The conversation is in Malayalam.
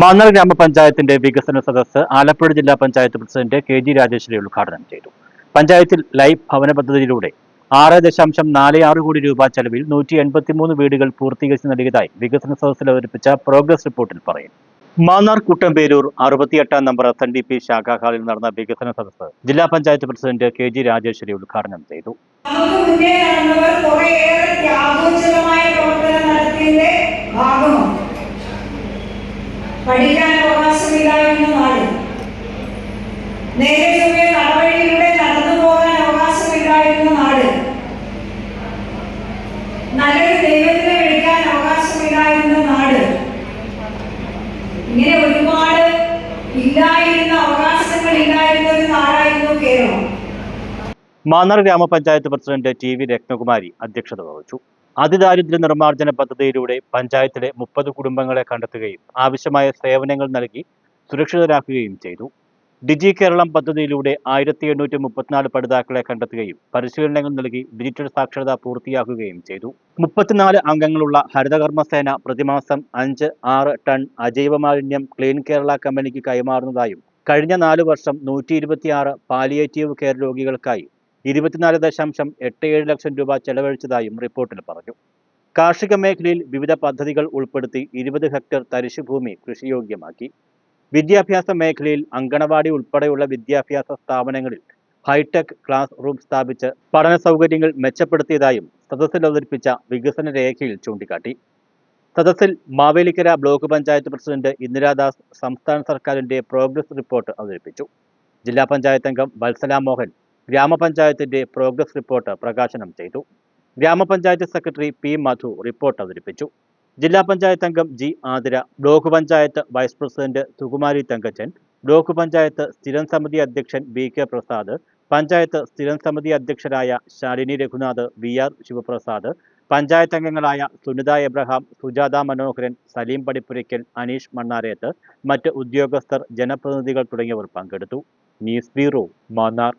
മാന്നാർ ഗ്രാമപഞ്ചായത്തിന്റെ വികസന സദസ് ആലപ്പുഴ ജില്ലാ panchayat president K G Rajeshwari ഉദ്ഘാടനം ചെയ്തു. പഞ്ചായത്തിൽ ലൈഫ് ഭവന പദ്ധതിയിലൂടെ ആറ് ദശാംശം നാല് ആറ് കോടി രൂപ ചെലവിൽ നൂറ്റി എൺപത്തിമൂന്ന് വീടുകൾ പൂർത്തീകരിച്ച് നൽകിയതായി വികസന സദസ്സിൽ അവതരിപ്പിച്ച പ്രോഗ്രസ് റിപ്പോർട്ടിൽ പറയുന്നു. Mannar Kuttamperoor അറുപത്തിയെട്ടാം number S N D P ശാഖാ ഹാളിൽ നടന്ന വികസന സദസ് ജില്ലാ panchayat president K G Rajeshwari ഉദ്ഘാടനം ചെയ്തു. മാന്നാർ ഗ്രാമപഞ്ചായത്ത് പ്രസിഡന്റ് ടി വി രത്നകുമാരി അധ്യക്ഷത വഹിച്ചു. അതിദാരിദ്ര്യ നിർമ്മാർജന പദ്ധതിയിലൂടെ പഞ്ചായത്തിലെ മുപ്പത് കുടുംബങ്ങളെ കണ്ടെത്തുകയും ആവശ്യമായ സേവനങ്ങൾ നൽകി സുരക്ഷിതരാക്കുകയും ചെയ്തു. ഡിജി കേരളം പദ്ധതിയിലൂടെ ആയിരത്തി എണ്ണൂറ്റി മുപ്പത്തിനാല് പഠിതാക്കളെ കണ്ടെത്തുകയും പരിശീലനങ്ങൾ നൽകി ഡിജിറ്റൽ സാക്ഷരത പൂർത്തിയാക്കുകയും ചെയ്തു. മുപ്പത്തിനാല് അംഗങ്ങളുള്ള ഹരിതകർമ്മസേന പ്രതിമാസം അഞ്ച് ആറ് ടൺ അജൈവ മാലിന്യം ക്ലീൻ കേരള കമ്പനിക്ക് കൈമാറുന്നതായും കഴിഞ്ഞ നാല് വർഷം നൂറ്റി ഇരുപത്തിയാറ് പാലിയേറ്റീവ് കെയർ രോഗികൾക്കായി ഇരുപത്തിനാല് ദശാംശം എട്ട് ഏഴ് ലക്ഷം രൂപ ചെലവഴിച്ചതായും റിപ്പോർട്ടിൽ പറഞ്ഞു. കാർഷിക മേഖലയിൽ വിവിധ പദ്ധതികൾ ഉൾപ്പെടുത്തി ഇരുപത് ഹെക്ടർ തരിശുഭൂമി കൃഷിയോഗ്യമാക്കി വിദ്യാഭ്യാസ മേഖലയിൽ അങ്കണവാടി ഉൾപ്പെടെയുള്ള വിദ്യാഭ്യാസ സ്ഥാപനങ്ങളിൽ ഹൈടെക് ക്ലാസ് റൂം സ്ഥാപിച്ച് പഠന സൗകര്യങ്ങൾ മെച്ചപ്പെടുത്തിയതായും സദസ്സിൽ അവതരിപ്പിച്ച വികസന രേഖയിൽ ചൂണ്ടിക്കാട്ടി. സദസ്സിൽ മാവേലിക്കര ബ്ലോക്ക് പഞ്ചായത്ത് പ്രസിഡന്റ് ഇന്ദിരാദാസ് സംസ്ഥാന സർക്കാരിന്റെ പ്രോഗ്രസ് റിപ്പോർട്ട് അവതരിപ്പിച്ചു. ജില്ലാ പഞ്ചായത്ത് അംഗം വത്സല മോഹൻ ഗ്രാമപഞ്ചായത്തിന്റെ പ്രോഗ്രസ് റിപ്പോർട്ട് പ്രകാശനം ചെയ്തു. ഗ്രാമപഞ്ചായത്ത് സെക്രട്ടറി പി മധു റിപ്പോർട്ട് അവതരിപ്പിച്ചു. ജില്ലാ പഞ്ചായത്ത് അംഗം G Athira block panchayat vice president Sukumari Thankachan block panchayat സ്ഥിരം സമിതി അധ്യക്ഷൻ ബി കെ പ്രസാദ് പഞ്ചായത്ത് സ്ഥിരം സമിതി അധ്യക്ഷരായ ശാലിനി രഘുനാഥ് വി ആർ ശിവപ്രസാദ് പഞ്ചായത്ത് അംഗങ്ങളായ സുനിത എബ്രഹാം സുജാത മനോഹരൻ സലീം പടിപ്പുരയ്ക്കൽ അനീഷ് മണ്ണാരേത്ത് മറ്റ് ഉദ്യോഗസ്ഥർ ജനപ്രതിനിധികൾ തുടങ്ങിയവർ പങ്കെടുത്തു. News bureau Mannar.